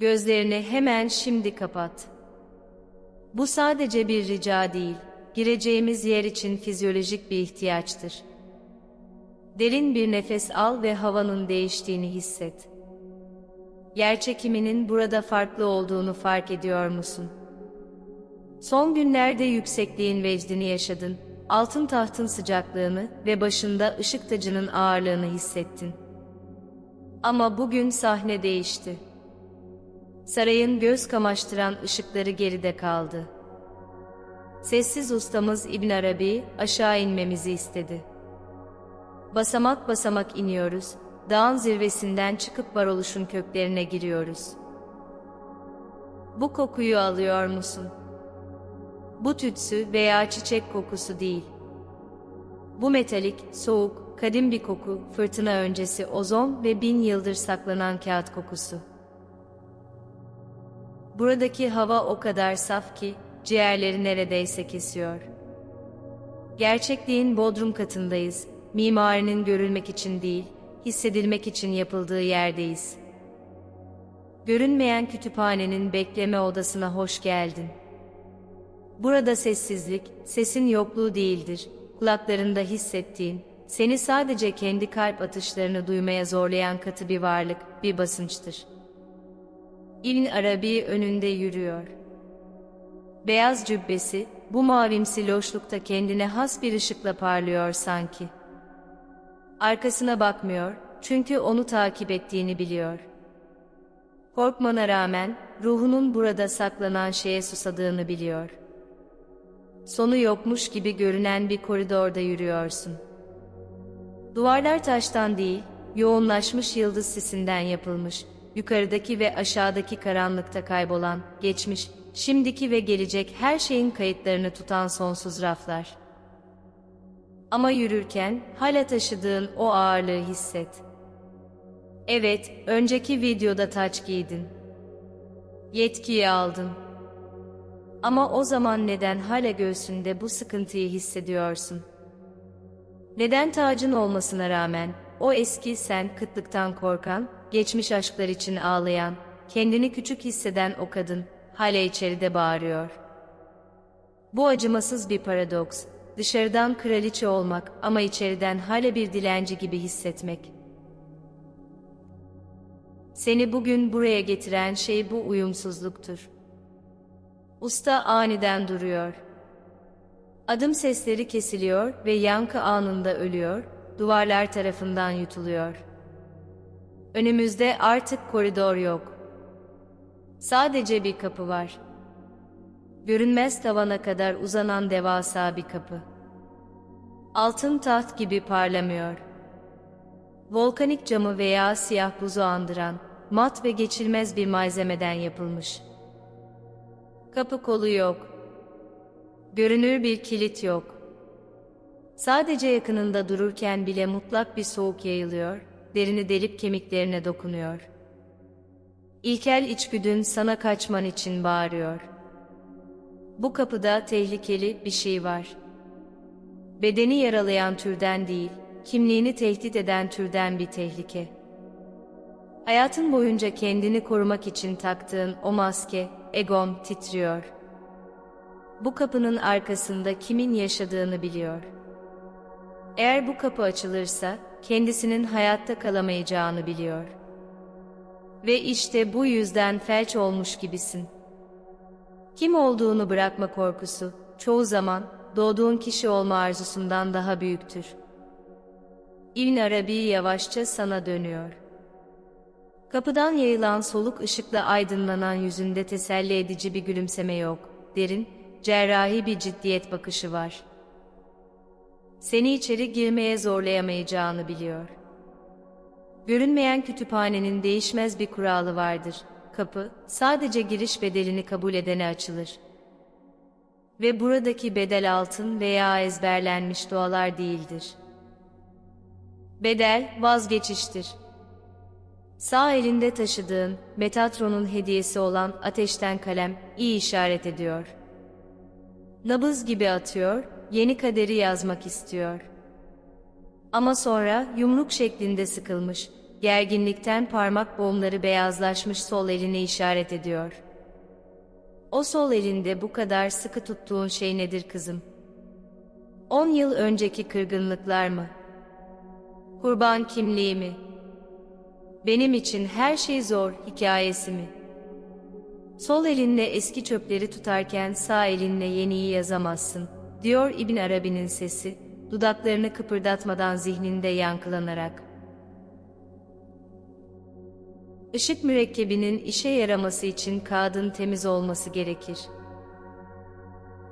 Gözlerini hemen şimdi kapat. Bu sadece bir rica değil, gireceğimiz yer için fizyolojik bir ihtiyaçtır. Derin bir nefes al ve havanın değiştiğini hisset. Yer çekiminin burada farklı olduğunu fark ediyor musun? Son günlerde yüksekliğin vecdini yaşadın, altın tahtın sıcaklığını ve başında ışık tacının ağırlığını hissettin. Ama bugün sahne değişti. Sarayın göz kamaştıran ışıkları geride kaldı. Sessiz ustamız İbn Arabi aşağı inmemizi istedi. Basamak basamak iniyoruz, dağın zirvesinden çıkıp varoluşun köklerine giriyoruz. Bu kokuyu alıyor musun? Bu tütsü veya çiçek kokusu değil. Bu metalik, soğuk, kadim bir koku, fırtına öncesi ozon ve bin yıldır saklanan kağıt kokusu. Buradaki hava o kadar saf ki, ciğerleri neredeyse kesiyor. Gerçekliğin bodrum katındayız, mimarinin görülmek için değil, hissedilmek için yapıldığı yerdeyiz. Görünmeyen kütüphanenin bekleme odasına hoş geldin. Burada sessizlik, sesin yokluğu değildir, kulaklarında hissettiğin, seni sadece kendi kalp atışlarını duymaya zorlayan katı bir varlık, bir basınçtır. İbn Arabi önünde yürüyor. Beyaz cübbesi, bu mavimsi loşlukta kendine has bir ışıkla parlıyor sanki. Arkasına bakmıyor, çünkü onu takip ettiğini biliyor. Korkmana rağmen, ruhunun burada saklanan şeye susadığını biliyor. Sonu yokmuş gibi görünen bir koridorda yürüyorsun. Duvarlar taştan değil, yoğunlaşmış yıldız sisinden yapılmış, yukarıdaki ve aşağıdaki karanlıkta kaybolan, geçmiş, şimdiki ve gelecek her şeyin kayıtlarını tutan sonsuz raflar. Ama yürürken hala taşıdığın o ağırlığı hisset. Evet, önceki videoda taç giydin. Yetkiyi aldın. Ama o zaman neden hala göğsünde bu sıkıntıyı hissediyorsun? Neden tacın olmasına rağmen o eski sen kıtlıktan korkan, geçmiş aşklar için ağlayan, kendini küçük hisseden o kadın hala içeride bağırıyor. Bu acımasız bir paradoks. Dışarıdan kraliçe olmak ama içeriden hala bir dilenci gibi hissetmek. Seni bugün buraya getiren şey bu uyumsuzluktur. Usta aniden duruyor. Adım sesleri kesiliyor ve yankı anında ölüyor, duvarlar tarafından yutuluyor. Önümüzde artık koridor yok. Sadece bir kapı var. Görünmez tavana kadar uzanan devasa bir kapı. Altın taht gibi parlamıyor. Volkanik camı veya siyah buzu andıran, mat ve geçilmez bir malzemeden yapılmış. Kapı kolu yok. Görünür bir kilit yok. Sadece yakınında dururken bile mutlak bir soğuk yayılıyor, derini delip kemiklerine dokunuyor. İlkel içgüdün sana kaçman için bağırıyor. Bu kapıda tehlikeli bir şey var. Bedeni yaralayan türden değil, kimliğini tehdit eden türden bir tehlike. Hayatın boyunca kendini korumak için taktığın o maske, egon titriyor. Bu kapının arkasında kimin yaşadığını biliyor. Eğer bu kapı açılırsa, kendisinin hayatta kalamayacağını biliyor. Ve işte bu yüzden felç olmuş gibisin. Kim olduğunu bırakma korkusu, çoğu zaman doğduğun kişi olma arzusundan daha büyüktür. İbn Arabi yavaşça sana dönüyor. Kapıdan yayılan soluk ışıkla aydınlanan yüzünde teselli edici bir gülümseme yok. Derin, cerrahi bir ciddiyet bakışı var. Seni içeri girmeye zorlayamayacağını biliyor. Görünmeyen kütüphanenin değişmez bir kuralı vardır. Kapı, sadece giriş bedelini kabul edene açılır. Ve buradaki bedel altın veya ezberlenmiş dualar değildir. Bedel, vazgeçiştir. Sağ elinde taşıdığın, Metatron'un hediyesi olan ateşten kalem iyi işaret ediyor. Nabız gibi atıyor, yeni kaderi yazmak istiyor. Ama sonra yumruk şeklinde sıkılmış, gerginlikten parmak boğumları beyazlaşmış sol eline işaret ediyor. O sol elinde bu kadar sıkı tuttuğun şey nedir kızım? On yıl önceki kırgınlıklar mı? Kurban kimliği mi? Benim için her şey zor hikayesi mi? Sol elinle eski çöpleri tutarken sağ elinle yeniyi yazamazsın, diyor İbn Arabi'nin sesi, dudaklarını kıpırdatmadan zihninde yankılanarak. Işık mürekkebinin işe yaraması için kağıdın temiz olması gerekir.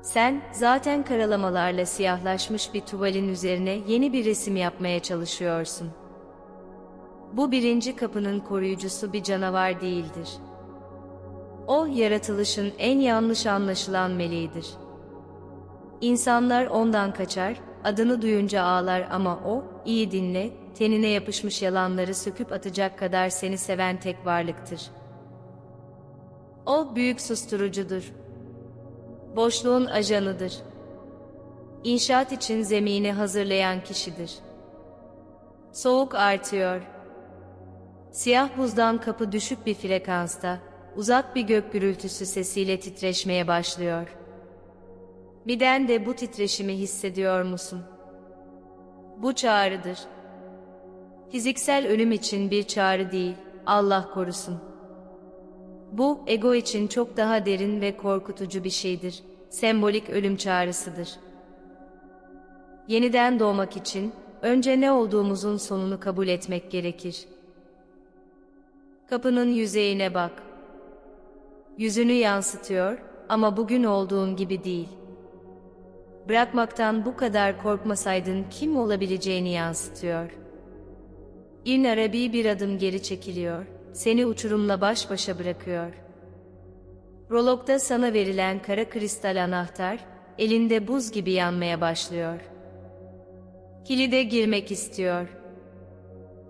Sen, zaten karalamalarla siyahlaşmış bir tuvalin üzerine yeni bir resim yapmaya çalışıyorsun. Bu birinci kapının koruyucusu bir canavar değildir. O, yaratılışın en yanlış anlaşılan meleğidir. İnsanlar ondan kaçar, adını duyunca ağlar ama o, iyi dinle, tenine yapışmış yalanları söküp atacak kadar seni seven tek varlıktır. O, büyük susturucudur. Boşluğun ajanıdır. İnşaat için zemini hazırlayan kişidir. Soğuk artıyor. Siyah buzdan kapı düşük bir frekansta, uzak bir gök gürültüsü sesiyle titreşmeye başlıyor. Miden de bu titreşimi hissediyor musun? Bu çağrıdır. Fiziksel ölüm için bir çağrı değil, Allah korusun. Bu, ego için çok daha derin ve korkutucu bir şeydir. Sembolik ölüm çağrısıdır. Yeniden doğmak için, önce ne olduğumuzun sonunu kabul etmek gerekir. Kapının yüzeyine bak. Yüzünü yansıtıyor ama bugün olduğun gibi değil. Bırakmaktan bu kadar korkmasaydın kim olabileceğini yansıtıyor. İbn Arabi bir adım geri çekiliyor, seni uçurumla baş başa bırakıyor. Prologda sana verilen kara kristal anahtar, elinde buz gibi yanmaya başlıyor. Kilide girmek istiyor.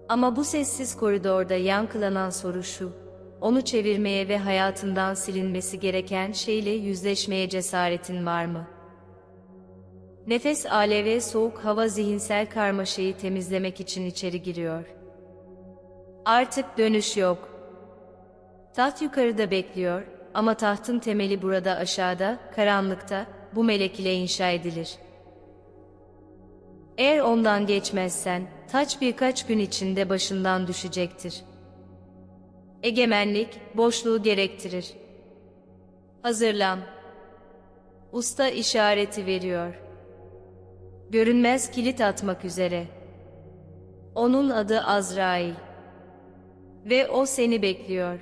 Ama bu sessiz koridorda yankılanan soru şu, onu çevirmeye ve hayatından silinmesi gereken şeyle yüzleşmeye cesaretin var mı? Nefes aleve soğuk hava zihinsel karmaşayı temizlemek için içeri giriyor. Artık dönüş yok. Taht yukarıda bekliyor ama tahtın temeli burada aşağıda, karanlıkta, bu melek ile inşa edilir. Eğer ondan geçmezsen, taç birkaç gün içinde başından düşecektir. Egemenlik, boşluğu gerektirir. Hazırlan. Usta işareti veriyor. Görünmez kilit atmak üzere. Onun adı Azrail. Ve o seni bekliyor.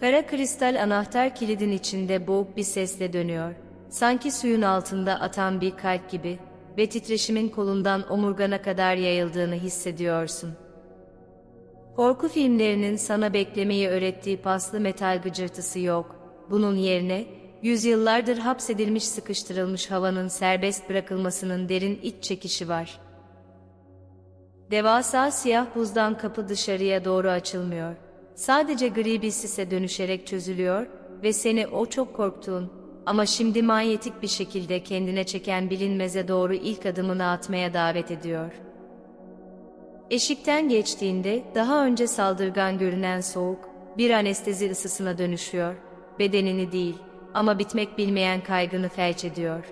Kara kristal anahtar kilidin içinde boğuk bir sesle dönüyor. Sanki suyun altında atan bir kalp gibi ve titreşimin kolundan omurgana kadar yayıldığını hissediyorsun. Korku filmlerinin sana beklemeyi öğrettiği paslı metal gıcırtısı yok. Bunun yerine, yüzyıllardır hapsedilmiş sıkıştırılmış havanın serbest bırakılmasının derin iç çekişi var. Devasa siyah buzdan kapı dışarıya doğru açılmıyor. Sadece gri bir sise dönüşerek çözülüyor ve seni o çok korktuğun ama şimdi manyetik bir şekilde kendine çeken bilinmeze doğru ilk adımını atmaya davet ediyor. Eşikten geçtiğinde daha önce saldırgan görünen soğuk, bir anestezi ısısına dönüşüyor, bedenini değil ama bitmek bilmeyen kaygını felç ediyor.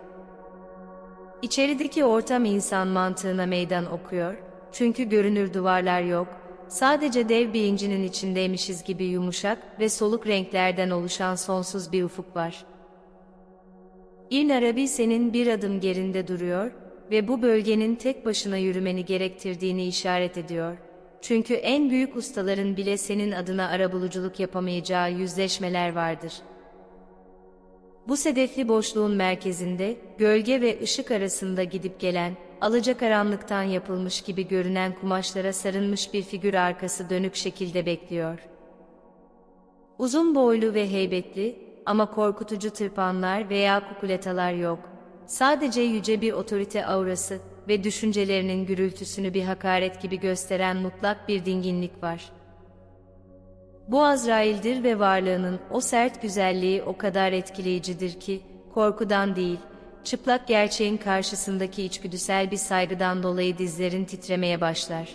İçerideki ortam insan mantığına meydan okuyor, çünkü görünür duvarlar yok, sadece dev bir incinin içindeymişiz gibi yumuşak ve soluk renklerden oluşan sonsuz bir ufuk var. İbn Arabi senin bir adım gerinde duruyor ve bu bölgenin tek başına yürümeni gerektirdiğini işaret ediyor. Çünkü en büyük ustaların bile senin adına arabuluculuk yapamayacağı yüzleşmeler vardır. Bu sedefli boşluğun merkezinde, gölge ve ışık arasında gidip gelen, alacakaranlıktan yapılmış gibi görünen kumaşlara sarılmış bir figür arkası dönük şekilde bekliyor. Uzun boylu ve heybetli ama korkutucu tırpanlar veya kukuletalar yok. Sadece yüce bir otorite aurası ve düşüncelerinin gürültüsünü bir hakaret gibi gösteren mutlak bir dinginlik var. Bu Azrail'dir ve varlığının o sert güzelliği o kadar etkileyicidir ki, korkudan değil, çıplak gerçeğin karşısındaki içgüdüsel bir saygıdan dolayı dizlerin titremeye başlar.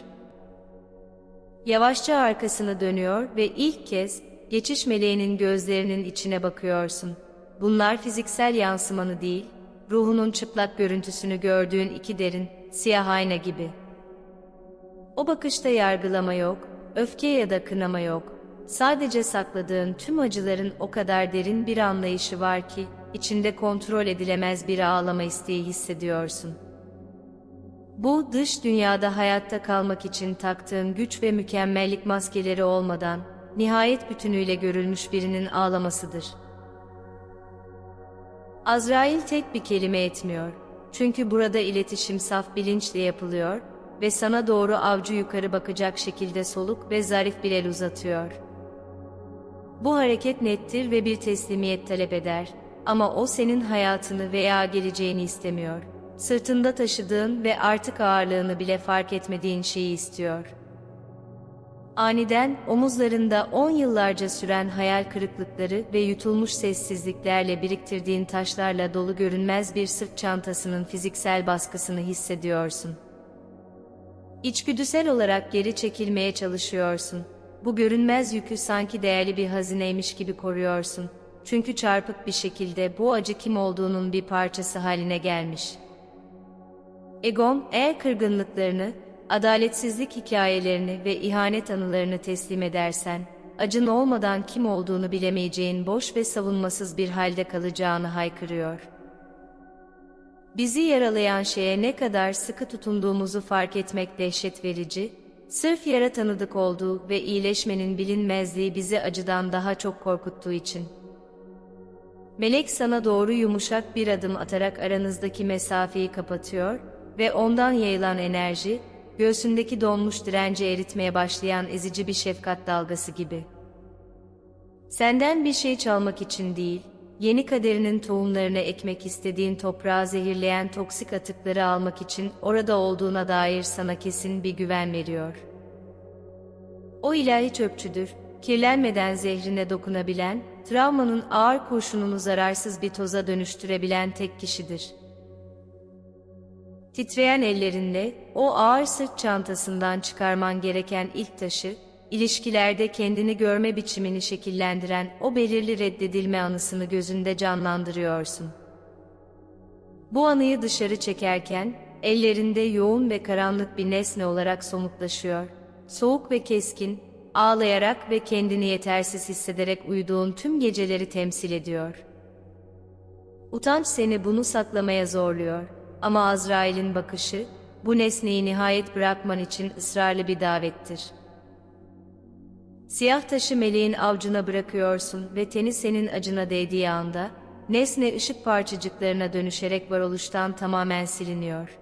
Yavaşça arkasını dönüyor ve ilk kez geçiş meleğinin gözlerinin içine bakıyorsun. Bunlar fiziksel yansımanı değil, ruhunun çıplak görüntüsünü gördüğün iki derin, siyah ayna gibi. O bakışta yargılama yok, öfke ya da kınama yok. Sadece sakladığın tüm acıların o kadar derin bir anlayışı var ki, içinde kontrol edilemez bir ağlama isteği hissediyorsun. Bu dış dünyada hayatta kalmak için taktığın güç ve mükemmellik maskeleri olmadan, nihayet bütünüyle görülmüş birinin ağlamasıdır. Azrail tek bir kelime etmiyor. Çünkü burada iletişim saf bilinçle yapılıyor ve sana doğru avcı yukarı bakacak şekilde soluk ve zarif bir el uzatıyor. Bu hareket nettir ve bir teslimiyet talep eder ama o senin hayatını veya geleceğini istemiyor. Sırtında taşıdığın ve artık ağırlığını bile fark etmediğin şeyi istiyor. Aniden omuzlarında on yıllarca süren hayal kırıklıkları ve yutulmuş sessizliklerle biriktirdiğin taşlarla dolu görünmez bir sırt çantasının fiziksel baskısını hissediyorsun. İçgüdüsel olarak geri çekilmeye çalışıyorsun. Bu görünmez yükü sanki değerli bir hazineymiş gibi koruyorsun. Çünkü çarpık bir şekilde bu acı kim olduğunun bir parçası haline gelmiş. Egon, eğer kırgınlıklarını, adaletsizlik hikayelerini ve ihanet anılarını teslim edersen, acın olmadan kim olduğunu bilemeyeceğin boş ve savunmasız bir halde kalacağını haykırıyor. Bizi yaralayan şeye ne kadar sıkı tutunduğumuzu fark etmek dehşet verici, sırf yara tanıdık olduğu ve iyileşmenin bilinmezliği bizi acıdan daha çok korkuttuğu için. Melek sana doğru yumuşak bir adım atarak aranızdaki mesafeyi kapatıyor ve ondan yayılan enerji, göğsündeki donmuş direnci eritmeye başlayan ezici bir şefkat dalgası gibi. Senden bir şey çalmak için değil, yeni kaderinin tohumlarını ekmek istediğin toprağı zehirleyen toksik atıkları almak için orada olduğuna dair sana kesin bir güven veriyor. O ilahi çöpçüdür, kirlenmeden zehrine dokunabilen, travmanın ağır kurşununu zararsız bir toza dönüştürebilen tek kişidir. Titreyen ellerinle o ağır sırt çantasından çıkarman gereken ilk taşı, ilişkilerde kendini görme biçimini şekillendiren o belirli reddedilme anısını gözünde canlandırıyorsun. Bu anıyı dışarı çekerken, ellerinde yoğun ve karanlık bir nesne olarak somutlaşıyor. Soğuk ve keskin, ağlayarak ve kendini yetersiz hissederek uyuduğun tüm geceleri temsil ediyor. Utanç seni bunu saklamaya zorluyor. Ama Azrail'in bakışı, bu nesneyi nihayet bırakman için ısrarlı bir davettir. Siyah taşı meleğin avcuna bırakıyorsun ve teni senin acına değdiği anda, nesne ışık parçacıklarına dönüşerek varoluştan tamamen siliniyor.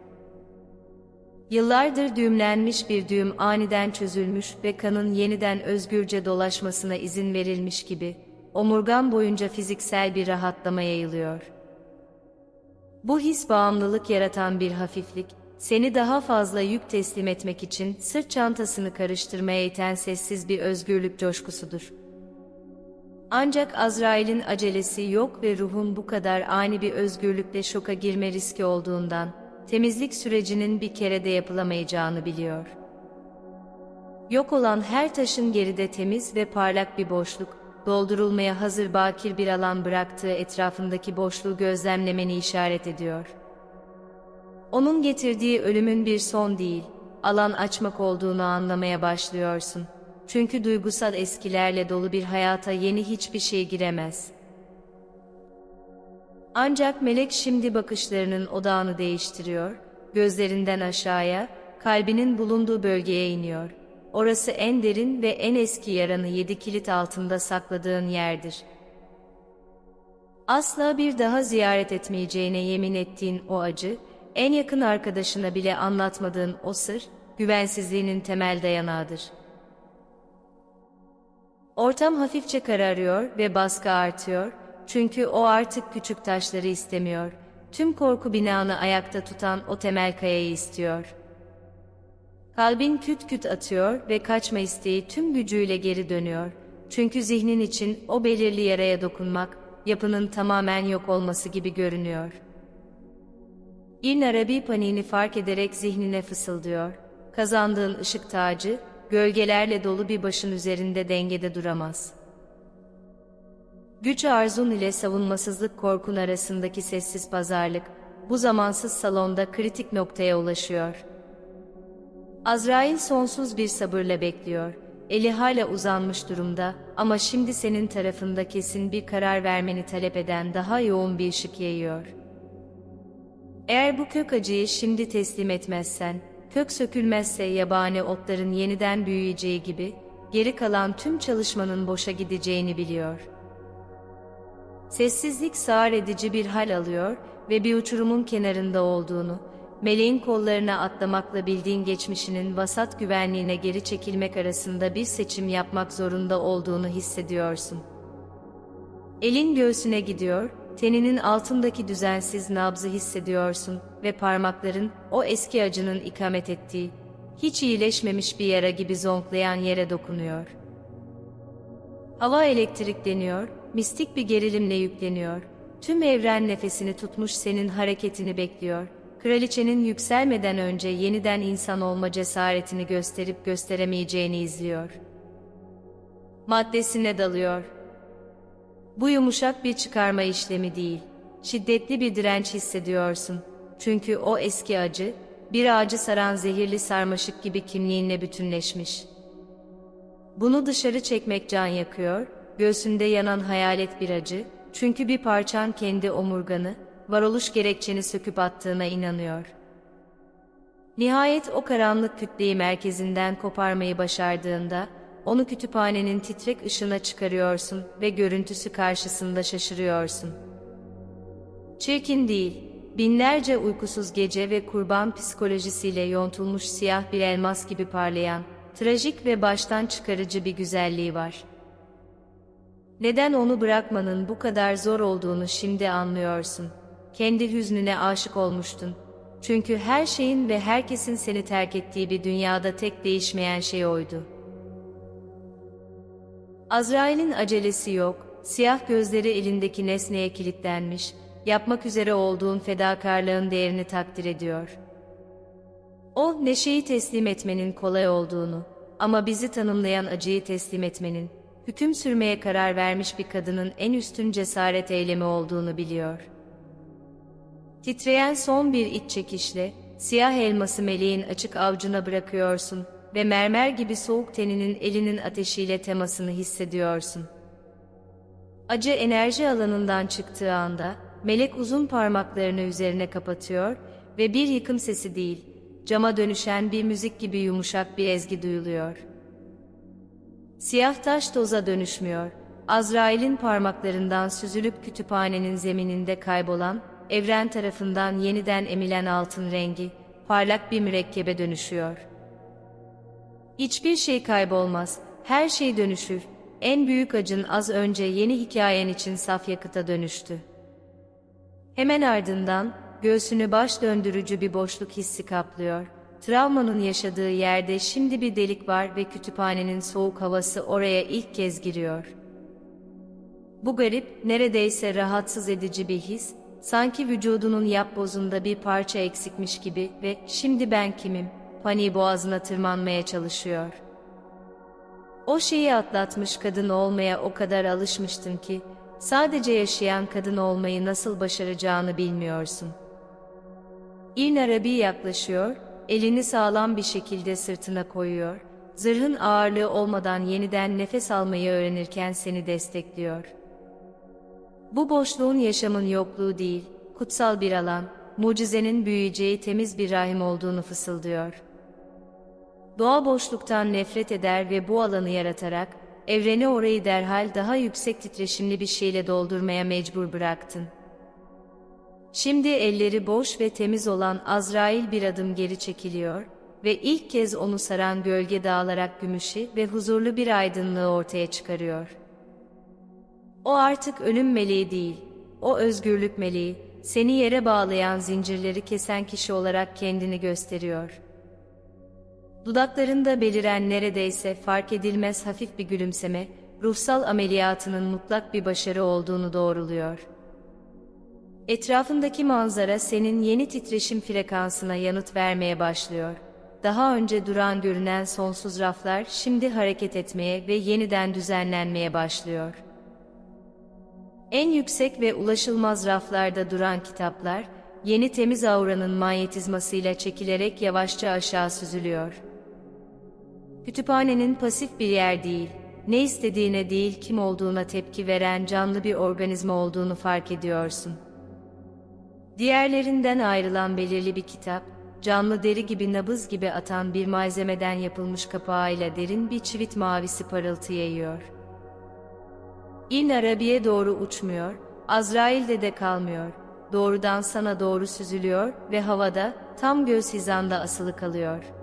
Yıllardır düğümlenmiş bir düğüm aniden çözülmüş ve kanın yeniden özgürce dolaşmasına izin verilmiş gibi, omurgan boyunca fiziksel bir rahatlama yayılıyor. Bu his bağımlılık yaratan bir hafiflik, seni daha fazla yük teslim etmek için sırt çantasını karıştırmaya iten sessiz bir özgürlük coşkusudur. Ancak Azrail'in acelesi yok ve ruhun bu kadar ani bir özgürlükle şoka girme riski olduğundan, temizlik sürecinin bir kerede yapılamayacağını biliyor. Yok olan her taşın geride temiz ve parlak bir boşluk, doldurulmaya hazır bakir bir alan bıraktığı etrafındaki boşluğu gözlemlemeni işaret ediyor. Onun getirdiği ölümün bir son değil, alan açmak olduğunu anlamaya başlıyorsun. Çünkü duygusal eskilerle dolu bir hayata yeni hiçbir şey giremez. Ancak melek şimdi bakışlarının odağını değiştiriyor, gözlerinden aşağıya, kalbinin bulunduğu bölgeye iniyor. Orası en derin ve en eski yaranı yedi kilit altında sakladığın yerdir. Asla bir daha ziyaret etmeyeceğine yemin ettiğin o acı, en yakın arkadaşına bile anlatmadığın o sır, güvensizliğinin temel dayanağıdır. Ortam hafifçe kararıyor ve baskı artıyor, çünkü o artık küçük taşları istemiyor, tüm korku binanı ayakta tutan o temel kayayı istiyor.'' Kalbin küt küt atıyor ve kaçma isteği tüm gücüyle geri dönüyor. Çünkü zihnin için o belirli yaraya dokunmak, yapının tamamen yok olması gibi görünüyor. İln Arabi paniğini fark ederek zihnine fısıldıyor. Kazandığın ışık tacı, gölgelerle dolu bir başın üzerinde dengede duramaz. Güç arzun ile savunmasızlık korkun arasındaki sessiz pazarlık, bu zamansız salonda kritik noktaya ulaşıyor. Azrail sonsuz bir sabırla bekliyor. Eli hala uzanmış durumda ama şimdi senin tarafında kesin bir karar vermeni talep eden daha yoğun bir ışık yayıyor. Eğer bu kök acıyı şimdi teslim etmezsen, kök sökülmezse yabani otların yeniden büyüyeceği gibi, geri kalan tüm çalışmanın boşa gideceğini biliyor. Sessizlik sağır edici bir hal alıyor ve bir uçurumun kenarında olduğunu, meleğin kollarına atlamakla bildiğin geçmişinin vasat güvenliğine geri çekilmek arasında bir seçim yapmak zorunda olduğunu hissediyorsun. Elin göğsüne gidiyor, teninin altındaki düzensiz nabzı hissediyorsun ve parmakların o eski acının ikamet ettiği, hiç iyileşmemiş bir yara gibi zonklayan yere dokunuyor. Hava elektrikleniyor, mistik bir gerilimle yükleniyor. Tüm evren nefesini tutmuş senin hareketini bekliyor. Kraliçenin yükselmeden önce yeniden insan olma cesaretini gösterip gösteremeyeceğini izliyor. Maddesine dalıyor. Bu yumuşak bir çıkarma işlemi değil. Şiddetli bir direnç hissediyorsun. Çünkü o eski acı, bir ağacı saran zehirli sarmaşık gibi kimliğinle bütünleşmiş. Bunu dışarı çekmek can yakıyor, göğsünde yanan hayalet bir acı, çünkü bir parçan kendi omurganı, varoluş gerekçeni söküp attığına inanıyor. Nihayet o karanlık kütleyi merkezinden koparmayı başardığında, onu kütüphanenin titrek ışığına çıkarıyorsun ve görüntüsü karşısında şaşırıyorsun. Çirkin değil, binlerce uykusuz gece ve kurban psikolojisiyle yontulmuş siyah bir elmas gibi parlayan, trajik ve baştan çıkarıcı bir güzelliği var. Neden onu bırakmanın bu kadar zor olduğunu şimdi anlıyorsun. Kendi hüznüne aşık olmuştun. Çünkü her şeyin ve herkesin seni terk ettiği bir dünyada tek değişmeyen şey oydu. Azrail'in acelesi yok, siyah gözleri elindeki nesneye kilitlenmiş, yapmak üzere olduğun fedakarlığın değerini takdir ediyor. O, neşeyi teslim etmenin kolay olduğunu ama bizi tanımlayan acıyı teslim etmenin, hüküm sürmeye karar vermiş bir kadının en üstün cesaret eylemi olduğunu biliyor. Titreyen son bir iç çekişle, siyah elması meleğin açık avcuna bırakıyorsun ve mermer gibi soğuk teninin elinin ateşiyle temasını hissediyorsun. Acı enerji alanından çıktığı anda, melek uzun parmaklarını üzerine kapatıyor ve bir yıkım sesi değil, cama dönüşen bir müzik gibi yumuşak bir ezgi duyuluyor. Siyah taş toza dönüşmüyor. Azrail'in parmaklarından süzülüp kütüphanenin zemininde kaybolan, evren tarafından yeniden emilen altın rengi, parlak bir mürekkebe dönüşüyor. Hiçbir şey kaybolmaz, her şey dönüşür. En büyük acın az önce yeni hikayen için saf yakıta dönüştü. Hemen ardından, göğsünü baş döndürücü bir boşluk hissi kaplıyor. Travmanın yaşadığı yerde şimdi bir delik var ve kütüphanenin soğuk havası oraya ilk kez giriyor. Bu garip, neredeyse rahatsız edici bir his, sanki vücudunun yapbozunda bir parça eksikmiş gibi ve şimdi ben kimim, paniği boğazına tırmanmaya çalışıyor. O şeyi atlatmış kadın olmaya o kadar alışmıştın ki, sadece yaşayan kadın olmayı nasıl başaracağını bilmiyorsun. İbn Arabi yaklaşıyor, elini sağlam bir şekilde sırtına koyuyor, zırhın ağırlığı olmadan yeniden nefes almayı öğrenirken seni destekliyor. Bu boşluğun yaşamın yokluğu değil, kutsal bir alan, mucizenin büyüyeceği temiz bir rahim olduğunu fısıldıyor. Doğa boşluktan nefret eder ve bu alanı yaratarak, evreni orayı derhal daha yüksek titreşimli bir şeyle doldurmaya mecbur bıraktın. Şimdi elleri boş ve temiz olan Azrail bir adım geri çekiliyor ve ilk kez onu saran gölge dağılarak gümüşü ve huzurlu bir aydınlığı ortaya çıkarıyor. O artık ölüm meleği değil, o özgürlük meleği, seni yere bağlayan zincirleri kesen kişi olarak kendini gösteriyor. Dudaklarında beliren neredeyse fark edilmez hafif bir gülümseme, ruhsal ameliyatının mutlak bir başarı olduğunu doğruluyor. Etrafındaki manzara senin yeni titreşim frekansına yanıt vermeye başlıyor. daha önce duran görünen sonsuz raflar şimdi hareket etmeye ve yeniden düzenlenmeye başlıyor. En yüksek ve ulaşılmaz raflarda duran kitaplar, yeni temiz auranın manyetizmasıyla çekilerek yavaşça aşağı süzülüyor. Kütüphanenin pasif bir yer değil, ne istediğine değil kim olduğuna tepki veren canlı bir organizma olduğunu fark ediyorsun. Diğerlerinden ayrılan belirli bir kitap, canlı deri gibi nabız gibi atan bir malzemeden yapılmış kapağıyla derin bir çivit mavisi parıltı yayıyor. İn Arabi'ye doğru uçmuyor, Azrail'de de kalmıyor. Doğrudan sana doğru süzülüyor ve havada, tam göz hizanda asılı kalıyor.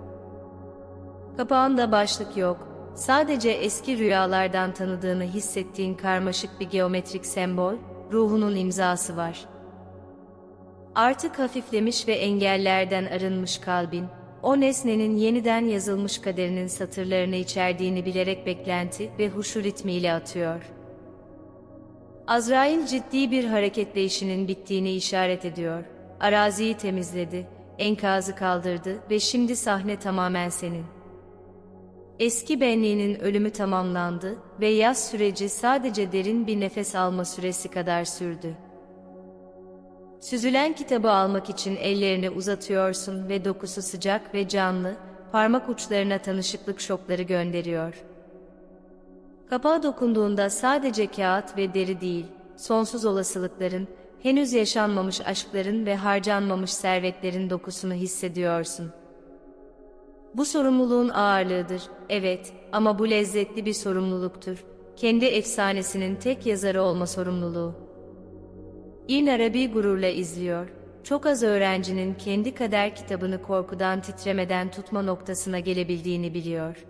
Kapağında başlık yok, sadece eski rüyalardan tanıdığını hissettiğin karmaşık bir geometrik sembol, ruhunun imzası var. Artık hafiflemiş ve engellerden arınmış kalbin, o nesnenin yeniden yazılmış kaderinin satırlarını içerdiğini bilerek beklenti ve huşu ritmiyle atıyor. Azrail ciddi bir hareketleyişinin bittiğini işaret ediyor. Araziyi temizledi, enkazı kaldırdı ve şimdi sahne tamamen senin. Eski benliğinin ölümü tamamlandı ve yaz süreci sadece derin bir nefes alma süresi kadar sürdü. Süzülen kitabı almak için ellerini uzatıyorsun ve dokusu sıcak ve canlı, parmak uçlarına tanışıklık şokları gönderiyor. Kapağa dokunduğunda sadece kağıt ve deri değil, sonsuz olasılıkların, henüz yaşanmamış aşkların ve harcanmamış servetlerin dokusunu hissediyorsun. Bu sorumluluğun ağırlığıdır, evet ama bu lezzetli bir sorumluluktur. Kendi efsanesinin tek yazarı olma sorumluluğu. İbn Arabi gururla izliyor. Çok az öğrencinin kendi kader kitabını korkudan titremeden tutma noktasına gelebildiğini biliyor.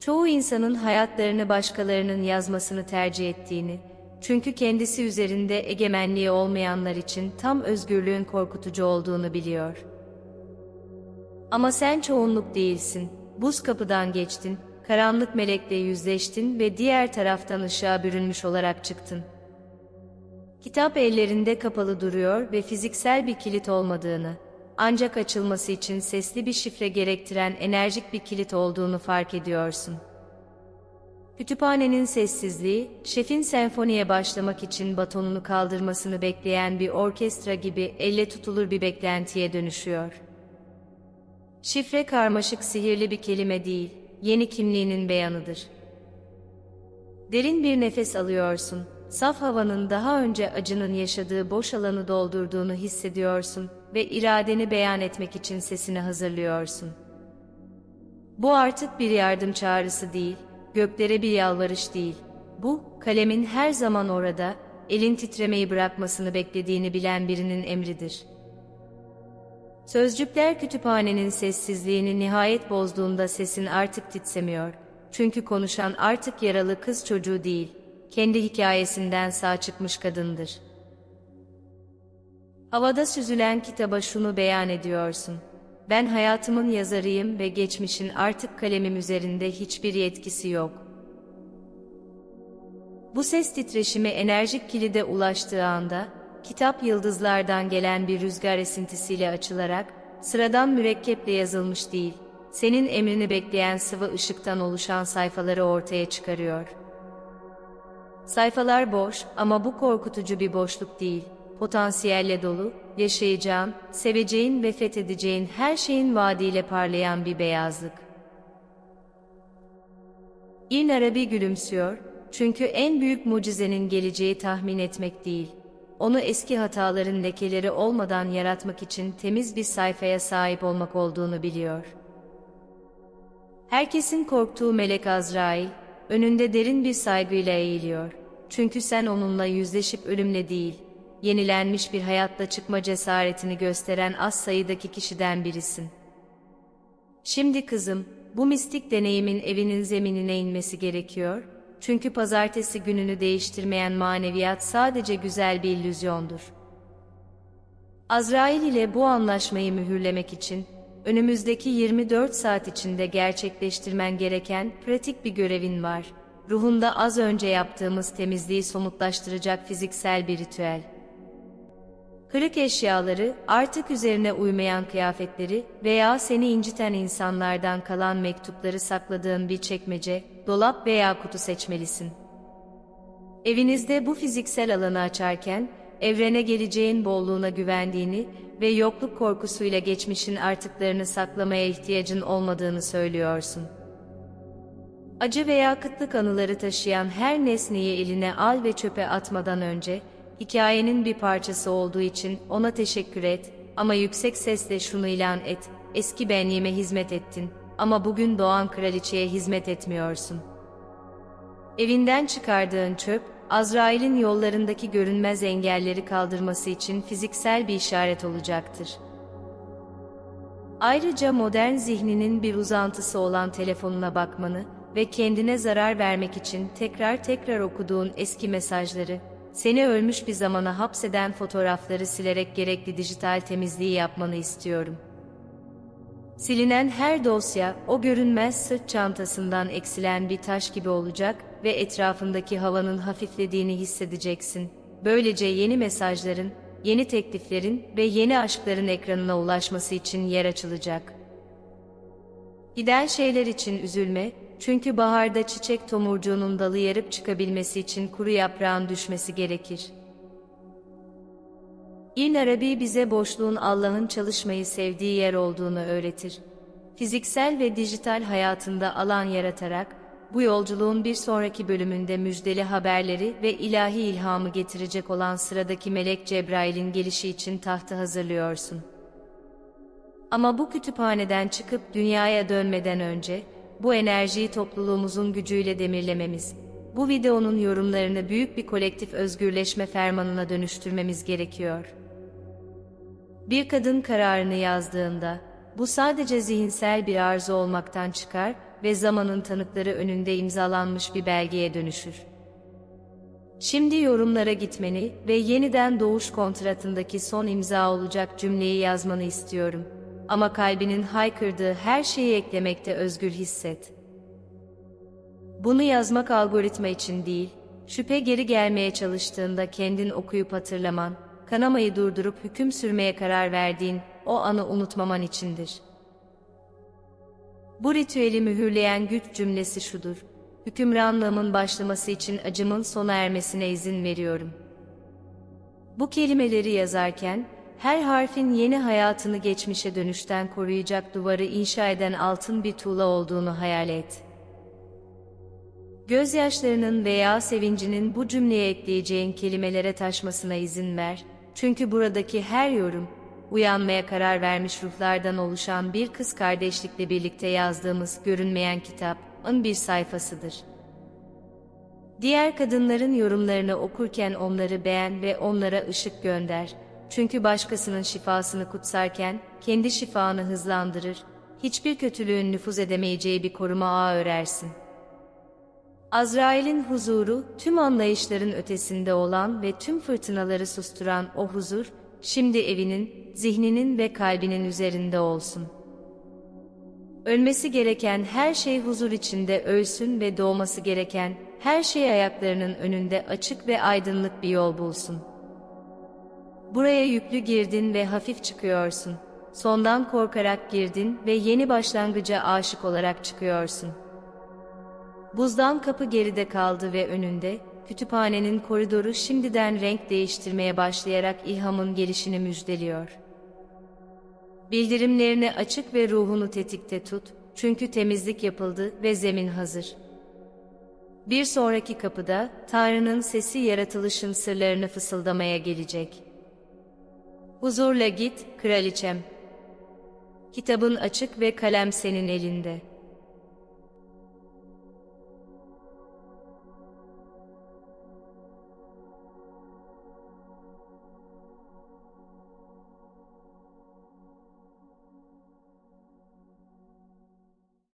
Çoğu insanın hayatlarını başkalarının yazmasını tercih ettiğini, çünkü kendisi üzerinde egemenliği olmayanlar için tam özgürlüğün korkutucu olduğunu biliyor. Ama sen çoğunluk değilsin. Buz kapıdan geçtin, karanlık melekle yüzleştin ve diğer taraftan ışığa bürünmüş olarak çıktın. Kitap ellerinde kapalı duruyor ve fiziksel bir kilit olmadığını, ancak açılması için sesli bir şifre gerektiren enerjik bir kilit olduğunu fark ediyorsun. Kütüphanenin sessizliği, şefin senfoniye başlamak için batonunu kaldırmasını bekleyen bir orkestra gibi elle tutulur bir beklentiye dönüşüyor. Şifre karmaşık sihirli bir kelime değil, yeni kimliğinin beyanıdır. Derin bir nefes alıyorsun, saf havanın daha önce acının yaşadığı boş alanı doldurduğunu hissediyorsun ve iradeni beyan etmek için sesini hazırlıyorsun. Bu artık bir yardım çağrısı değil, göklere bir yalvarış değil. Bu, kalemin her zaman orada, elin titremeyi bırakmasını beklediğini bilen birinin emridir.'' Sözcükler kütüphanenin sessizliğini nihayet bozduğunda sesin artık titremiyor. Çünkü konuşan artık yaralı kız çocuğu değil, kendi hikayesinden sağ çıkmış kadındır. Havada süzülen kitaba şunu beyan ediyorsun. Ben hayatımın yazarıyım ve geçmişin artık kalemim üzerinde hiçbir yetkisi yok. Bu ses titreşimi enerjik kilide ulaştığı anda, kitap yıldızlardan gelen bir rüzgar esintisiyle açılarak, sıradan mürekkeple yazılmış değil, senin emrini bekleyen sıvı ışıktan oluşan sayfaları ortaya çıkarıyor. Sayfalar boş ama bu korkutucu bir boşluk değil, potansiyelle dolu, yaşayacağın, seveceğin ve fethedeceğin her şeyin vaadiyle parlayan bir beyazlık. İbn Arabi gülümsüyor, çünkü en büyük mucizenin geleceği tahmin etmek değil, onu eski hataların lekeleri olmadan yaratmak için temiz bir sayfaya sahip olmak olduğunu biliyor. Herkesin korktuğu melek Azrail, önünde derin bir saygıyla eğiliyor. Çünkü sen onunla yüzleşip ölümle değil, yenilenmiş bir hayatla çıkma cesaretini gösteren az sayıdaki kişiden birisin. Şimdi kızım, bu mistik deneyimin evinin zeminine inmesi gerekiyor çünkü pazartesi gününü değiştirmeyen maneviyat sadece güzel bir illüzyondur. Azrail ile bu anlaşmayı mühürlemek için, önümüzdeki 24 saat içinde gerçekleştirmen gereken pratik bir görevin var. Ruhunda az önce yaptığımız temizliği somutlaştıracak fiziksel bir ritüel. Kırık eşyaları, artık üzerine uymayan kıyafetleri veya seni inciten insanlardan kalan mektupları sakladığın bir çekmece, dolap veya kutu seçmelisin. Evinizde bu fiziksel alanı açarken, evrene geleceğin bolluğuna güvendiğini ve yokluk korkusuyla geçmişin artıklarını saklamaya ihtiyacın olmadığını söylüyorsun. Acı veya kıtlık anıları taşıyan her nesneyi eline al ve çöpe atmadan önce, hikayenin bir parçası olduğu için ona teşekkür et ama yüksek sesle şunu ilan et, eski benliğime hizmet ettin ama bugün doğan kraliçeye hizmet etmiyorsun. Evinden çıkardığın çöp, Azrail'in yollarındaki görünmez engelleri kaldırması için fiziksel bir işaret olacaktır. Ayrıca modern zihninin bir uzantısı olan telefonuna bakmanı ve kendine zarar vermek için tekrar tekrar okuduğun eski mesajları, seni ölmüş bir zamana hapseden fotoğrafları silerek gerekli dijital temizliği yapmanı istiyorum. Silinen her dosya, o görünmez sırt çantasından eksilen bir taş gibi olacak ve etrafındaki havanın hafiflediğini hissedeceksin. Böylece yeni mesajların, yeni tekliflerin ve yeni aşkların ekranına ulaşması için yer açılacak. Giden şeyler için üzülme, çünkü baharda çiçek tomurcuğunun dalı yarıp çıkabilmesi için kuru yaprağın düşmesi gerekir. İbn Arabi bize boşluğun Allah'ın çalışmayı sevdiği yer olduğunu öğretir. Fiziksel ve dijital hayatında alan yaratarak, bu yolculuğun bir sonraki bölümünde müjdeli haberleri ve ilahi ilhamı getirecek olan sıradaki melek Cebrail'in gelişi için tahtı hazırlıyorsun. Ama bu kütüphaneden çıkıp dünyaya dönmeden önce, bu enerjiyi topluluğumuzun gücüyle demirlememiz, bu videonun yorumlarını büyük bir kolektif özgürleşme fermanına dönüştürmemiz gerekiyor. Bir kadın kararını yazdığında, bu sadece zihinsel bir arzu olmaktan çıkar ve zamanın tanıkları önünde imzalanmış bir belgeye dönüşür. Şimdi yorumlara gitmeni ve yeniden doğuş kontratındaki son imza olacak cümleyi yazmanı istiyorum. Ama kalbinin haykırdığı her şeyi eklemekte özgür hisset. Bunu yazmak algoritma için değil, şüphe geri gelmeye çalıştığında kendin okuyup hatırlaman, kanamayı durdurup hüküm sürmeye karar verdiğin o anı unutmaman içindir. Bu ritüeli mühürleyen güç cümlesi şudur. Hükümranlığımın başlaması için acımın sona ermesine izin veriyorum. Bu kelimeleri yazarken, her harfin yeni hayatını geçmişe dönüşten koruyacak duvarı inşa eden altın bir tuğla olduğunu hayal et. Gözyaşlarının veya sevincinin bu cümleye ekleyeceğin kelimelere taşmasına izin ver, çünkü buradaki her yorum, uyanmaya karar vermiş ruhlardan oluşan bir kız kardeşlikle birlikte yazdığımız görünmeyen kitabın bir sayfasıdır. Diğer kadınların yorumlarını okurken onları beğen ve onlara ışık gönder. Çünkü başkasının şifasını kutsarken kendi şifanı hızlandırır, hiçbir kötülüğün nüfuz edemeyeceği bir koruma ağı örersin. Azrail'in huzuru, tüm anlayışların ötesinde olan ve tüm fırtınaları susturan o huzur, şimdi evinin, zihninin ve kalbinin üzerinde olsun. Ölmesi gereken her şey huzur içinde ölsün ve doğması gereken her şey ayaklarının önünde açık ve aydınlık bir yol bulsun. Buraya yüklü girdin ve hafif çıkıyorsun. Sondan korkarak girdin ve yeni başlangıca aşık olarak çıkıyorsun. Buzdan kapı geride kaldı ve önünde, kütüphanenin koridoru şimdiden renk değiştirmeye başlayarak ilhamın gelişini müjdeliyor. Bildirimlerini açık ve ruhunu tetikte tut, çünkü temizlik yapıldı ve zemin hazır. Bir sonraki kapıda, Tanrı'nın sesi yaratılışın sırlarını fısıldamaya gelecek. Huzurla git, kraliçem. Kitabın açık ve kalem senin elinde.